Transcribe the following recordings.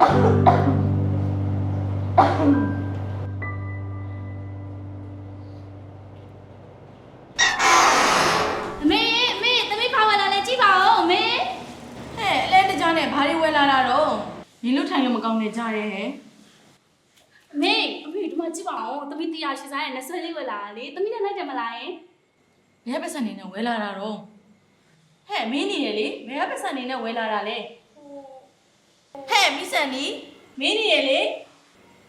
အမေအမေသမီးပါဝင်လာလဲကြည့်ပါဦးအမေဟဲ့အလဲတကြားနဲ့ဘာတွေဝယ်လာတာတော့ညီလို့ထိုင်လို့မကောင်းနေကြရဲဟဲ့အမေအမေဒီမှာကြည့်ပါဦးသမီးတရားရှိစားရဲ့နဆွဲလေးဝင်လာတာလေသမီးနဲ့လိုက်တယ်မလားယင်ဘယ်ကပတ်စံနေနဲ့ဝယ်လာတာတော့ဟဲ့မင်းနေရလေဘယ်ကပတ်စံနေနဲ့ဝယ်လာတာလဲ ဟဲ့မိဆန်နီမင်းနေရလေ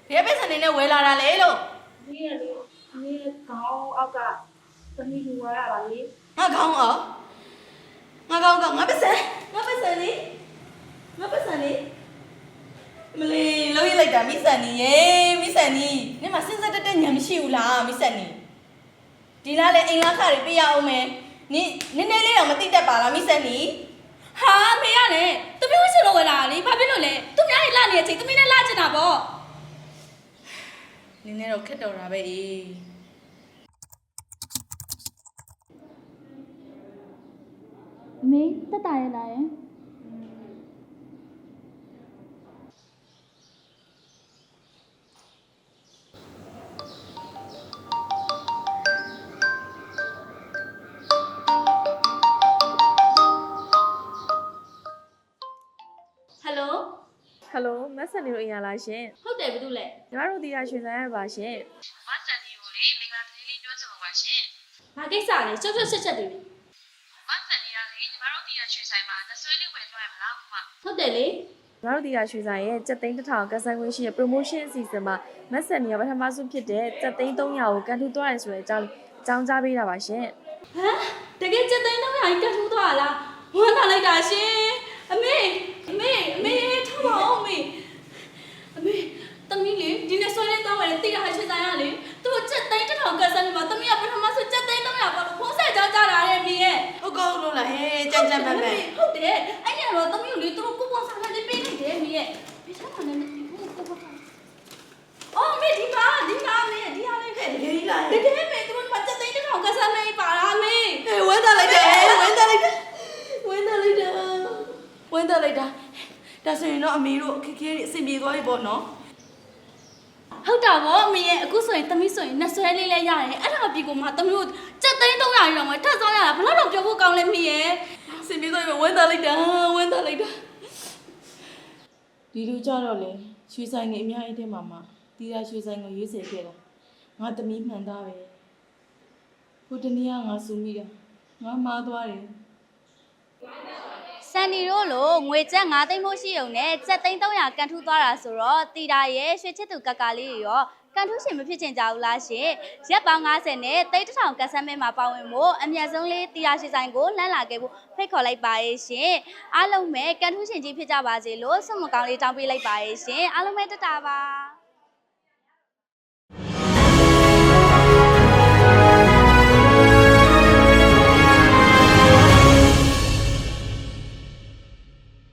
ဘယ်ကပတ်စံနေနဲ့ဝယ်လာတာလဲလို့မင်းရဲ့လေမင်းရဲ့ခေါင်းအောက်ကသမီးလူဝါရတာလေငါကောင်းအောင်ငါကောင်းကောင်းငါပတ်စံငါပတ်စံလေငါပတ်စံလေမလေးလုံးရလိုက်တာမိဆန်နီရေမိဆန်နီနင်မစဉ်းစားတတ်တဲ့ညံမရှိဘူးလားမိဆန်နီဒီလားလေအိမ်လားခါတွေပြရအောင်မယ်နင်နည်းနည်းလေးတော့မသိတတ်ပါလားမိဆန်နီ ဟာအမေကလည်းသမီးဝှချင်လို့ဝင်လာတာလေဘာဖြစ်လို့လဲသူများကြီးလာနေတဲ့အချိန်သမီးနဲ့လာချင်တာပေါ့ နည်းနည်းတော့ခက်တော်တာပဲအေးအမေတက်တာရဲ့လားယင် မက်ဆန်နီတို့အင်ရလားရှင်ဟုတ်တယ်ဘာလို့လဲညီမတို့ဒီရရွှေဆိုင်ရပါရှင်မဆန်ဒီကိုလေမင်္ဂလာသတင်းလေးပြောချင်ပါပါရှင်ဘာကိစ္စလဲချက်ချက်ချက်ချက်တွေလဲ။မဆန်ဒီကလေညီမတို့ဒီရရွှေဆိုင်မှာနှဆွေးလေးဝယ်သွားရမလားခုမှဟုတ်တယ်လေညီမတို့ဒီရရွှေဆိုင်ရဲ့စက်သိန်းတစ်ထောင်ကဆိုင်ခွင့်ရှိတဲ့ promotion အစီအစဉ်မှာမက်ဆန်နီကပထမဆုံးဖြစ်တဲ့စက်သိန်း300ကိုကန်ထူသွားတယ်ဆိုတဲ့အကြောင်းအကြောင်းကြားပေးတာပါရှင်ဟမ်တကယ်ချက်သိန်းတော့ရိုင်းကတ်ထူးသွားလားဝမ်းသာလိုက်တာရှင်အမေအမေအမေထားပါဦးအမေအမေတမီးလေဒီ နေ့ဆွဲလေးတောင်းရတယ်တိရဟချင်ဆိုင်ရလေသူချက်သိန်းတစ်ထောင်ကတ်ဆန်းနေမှာတမီးကပထမဆုံးချက်သိန်းတော့ရပါလို့ဖုန်းဆက်ကြောင်းကြတာတဲ့မြေရဲ့ဟုတ်ကောင်းလို့လားဟဲ့ကြမ်းကြမ်းပန်းပန်းဟုတ်တယ်အဲ့ရတော့တမီးကိုလေသူတို့ကိုပုံစားလေးပေးလိုက်တယ်မြေရဲ့ဘယ်ချမ်းမှလည်းမသိဘူးကိုပုံစားအော်မေဒီမှာဒီမှာမေဒီဟာလေးပဲတကယ်ကြီးလားတကယ်မေသူတို့ကချက်သိန်းတစ်ထောင်ကတ်ဆန်းနေပါလားမေဟဲ့ဝမ်းသာလိုက်တယ်ဝမ်းသာလိုက်တယ်ဝမ်းသာလိုက်တာဝမ်းသာလိုက်တာဒါဆိုရင်တော့အမေတို့အခက်အခဲတွေအဆင်ပြေသွားပြီပေါ့နော် ဟုတ်တာဗောအမေရဲ့အခုဆိုရင်သမီးဆိုရင်နှစ်ဆွဲလေးလဲရတယ်အဲ့ဒါအပြီကိုမှသမီးတို့စက်သိန်း300ရီတော့မှထပ်ဆောင်ရတာဘယ်တော့တော့ပြောဖို့ကောင်းလဲမေရဲ့အဆင်ပြေသွားပြီဝမ်းသာလိုက်တာဝမ်းသာလိုက်တာဒီလိုကြတော့လေရွှေဆိုင်ကြီးအများကြီးထဲမှာမှတီးရရွှေဆိုင်ကိုရွေးဆယ်ခဲ့တာငါသမီးမှန်သားပဲဟိုတနေ့ကငါစူမိတာငါမားသွားတယ်စ န်နီတို့လိုငွေကျပ်9သိန်းမို့ရှိုံနဲ့ကျပ်သိန်း300ကန်ထူးသွားတာဆိုတော့တီတာရဲ့ရွှေချစ်သူကကာလေးတွေရောကန်ထူးရှင်မဖြစ်ချင်ကြဘူးလားရှင်ရက်ပေါင်း90နဲ့သိန်းတစ်ထောင်ကတ်ဆမ်းမဲမှာပါဝင်ဖို့အမျက်ဆုံးလေးတီတာရှိဆိုင်ကိုလှမ်းလာခဲ့ဖို့ဖိတ်ခေါ်လိုက်ပါရဲ့ရှင်အားလုံးပဲကန်ထူးရှင်ကြီးဖြစ်ကြပါစေလို့ဆုမကောင်းလေးတောင်းပေးလိုက်ပါရဲ့ရှင်အားလုံးပဲတက်တာပါ